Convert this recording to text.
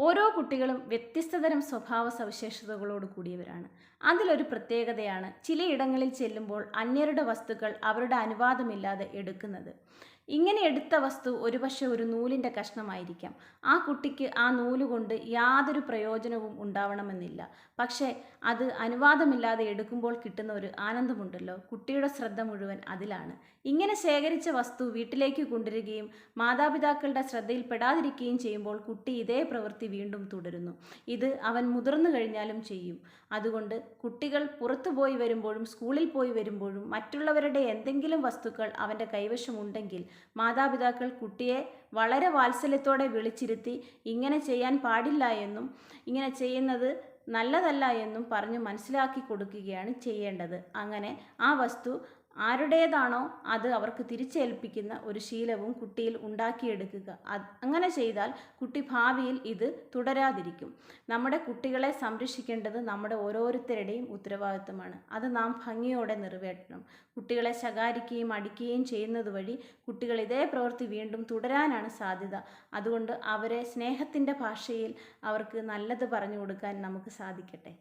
ഓരോ കുട്ടികളും വ്യത്യസ്തതരം സ്വഭാവ സവിശേഷതകളോട് കൂടിയവരാണ്. അതിലൊരു പ്രത്യേകതയാണ് ചിലയിടങ്ങളിൽ ചെല്ലുമ്പോൾ അന്യരുടെ വസ്തുക്കൾ അവരുടെ അനുവാദമില്ലാതെ എടുക്കുന്നത്. ഇങ്ങനെ എടുത്ത വസ്തു ഒരുപക്ഷെ ഒരു നൂലിന്റെ കഷ്ണമായിരിക്കാം. ആ കുട്ടിക്ക് ആ നൂൽ കൊണ്ട് യാതൊരു പ്രയോജനവും ഉണ്ടാവണമെന്നില്ല. പക്ഷേ അത് അനുവാദമില്ലാതെ എടുക്കുമ്പോൾ കിട്ടുന്ന ഒരു ആനന്ദമുണ്ടല്ലോ. കുട്ടിയുടെ ശ്രദ്ധ മുഴുവൻ അതിലാണ്. ഇങ്ങനെ ശേഖരിച്ച വസ്തു വീട്ടിലേക്ക് കൊണ്ടുവരികയും മാതാപിതാക്കളുടെ ശ്രദ്ധയിൽപ്പെടാതിരിക്കുകയും ചെയ്യുമ്പോൾ കുട്ടി ഇതേ പ്രവൃത്തി വീണ്ടും തുടരുന്നു. ഇത് അവൻ മുതിർന്നു കഴിഞ്ഞാലും ചെയ്യും. അതുകൊണ്ട് കുട്ടികൾ പുറത്തു പോയി വരുമ്പോഴും സ്കൂളിൽ പോയി വരുമ്പോഴും മറ്റുള്ളവരുടെ എന്തെങ്കിലും വസ്തുക്കൾ അവന്റെ കൈവശമുണ്ടെങ്കിൽ മാതാപിതാക്കൾ കുട്ടിയെ വളരെ വാത്സല്യത്തോടെ വിളിച്ചിരുത്തി ഇങ്ങനെ ചെയ്യാൻ പാടില്ല എന്നും ഇങ്ങനെ ചെയ്യുന്നത് നല്ലതല്ല എന്നും പറഞ്ഞു മനസ്സിലാക്കി കൊടുക്കുകയാണ് ചെയ്യേണ്ടത്. അങ്ങനെ ആ വസ്തു ആരുടേതാണോ അത് അവർക്ക് തിരിച്ചേൽപ്പിക്കുന്ന ഒരു ശീലവും കുട്ടിയിൽ ഉണ്ടാക്കിയെടുക്കുക. അങ്ങനെ ചെയ്താൽ കുട്ടി ഭാവിയിൽ ഇത് തുടരാതിരിക്കും. നമ്മുടെ കുട്ടികളെ സംരക്ഷിക്കേണ്ടത് നമ്മുടെ ഓരോരുത്തരുടെയും ഉത്തരവാദിത്വമാണ്. അത് നാം ഭംഗിയോടെ നിറവേറ്റണം. കുട്ടികളെ ശകാരിക്കുകയും അടിക്കുകയും ചെയ്യുന്നത് വഴി കുട്ടികൾ ഇതേ പ്രവൃത്തി വീണ്ടും തുടരാനാണ് സാധ്യത. അതുകൊണ്ട് അവരെ സ്നേഹത്തിന്റെ ഭാഷയിൽ അവർക്ക് നല്ലത് പറഞ്ഞു കൊടുക്കാൻ നമുക്ക് സാധിക്കട്ടെ.